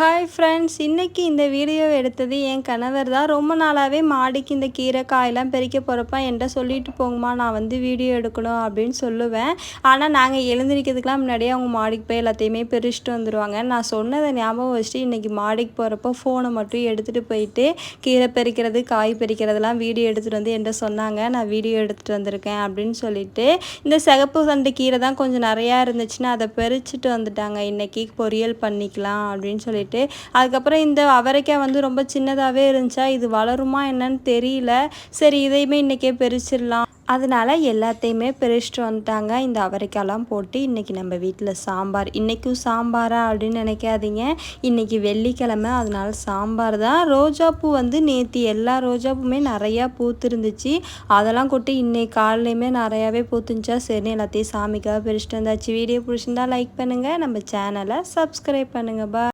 Hi friends இன்றைக்கி இந்த video எடுத்தது என் கணவர் தான். ரொம்ப நாளாகவே மாடிக்கு இந்த கீரை காயெல்லாம் பறிக்க போகிறப்ப என்கிட்ட சொல்லிட்டு போங்கம்மா நான் வந்து வீடியோ எடுக்கணும் அப்படின்னு சொல்லுவேன். ஆனால் நாங்கள் எழுந்திரிக்கிறதுக்கெலாம் முன்னாடியே அவங்க மாடிக்கு போய் எல்லாத்தையுமே பிரிச்சுட்டு வந்துடுவாங்க நான் சொன்னதை ஞாபகம் வச்சுட்டு இன்றைக்கி மாடிக்கு போகிறப்ப ஃபோனை மட்டும் எடுத்துகிட்டு போயிட்டு கீரை பறிக்கிறது காய் பறிக்கிறதெல்லாம் வீடியோ எடுத்துகிட்டு வந்து என்கிட்ட சொன்னாங்க. நான் வீடியோ எடுத்துகிட்டு வந்திருக்கேன் அப்படின்னு சொல்லிட்டு. இந்த சிகப்பு சண்டை கீரை தான் கொஞ்சம் நிறையா இருந்துச்சுன்னா அதை பறிச்சுட்டு வந்துட்டாங்க. இன்றைக்கி பொரியல் பண்ணிக்கலாம் அப்படின்னு சொல்லிட்டு. அதுக்கப்புறம் இந்த அவரைக்காய் வந்து ரொம்ப சின்னதாகவே இருந்துச்சா இது வளருமா என்னன்னு தெரியல. சரி இதையுமே இன்றைக்கே பிரிச்சிடலாம். அதனால எல்லாத்தையுமே பிரிச்சுட்டு வந்துட்டாங்க. இந்த அவரைக்காய்லாம் போட்டு இன்றைக்கி நம்ம வீட்டில் சாம்பார். இன்றைக்கும் சாம்பாரா அப்படின்னு நினைக்காதீங்க. இன்றைக்கி வெள்ளிக்கிழமை அதனால சாம்பார் தான். ரோஜாப்பூ வந்து நேற்று எல்லா ரோஜாப்பூமே நிறையா பூத்துருந்துச்சு. அதெல்லாம் கொட்டி இன்னைக்கு காலையிலையுமே நிறையாவே பூத்துருந்துச்சா? சரி எல்லாத்தையும் சாமிக்காக பிரிச்சுட்டு வந்தாச்சு. வீடியோ பிடிச்சிருந்தா லைக் பண்ணுங்கள் நம்ம சேனலை சப்ஸ்கிரைப் பண்ணுங்கள் பா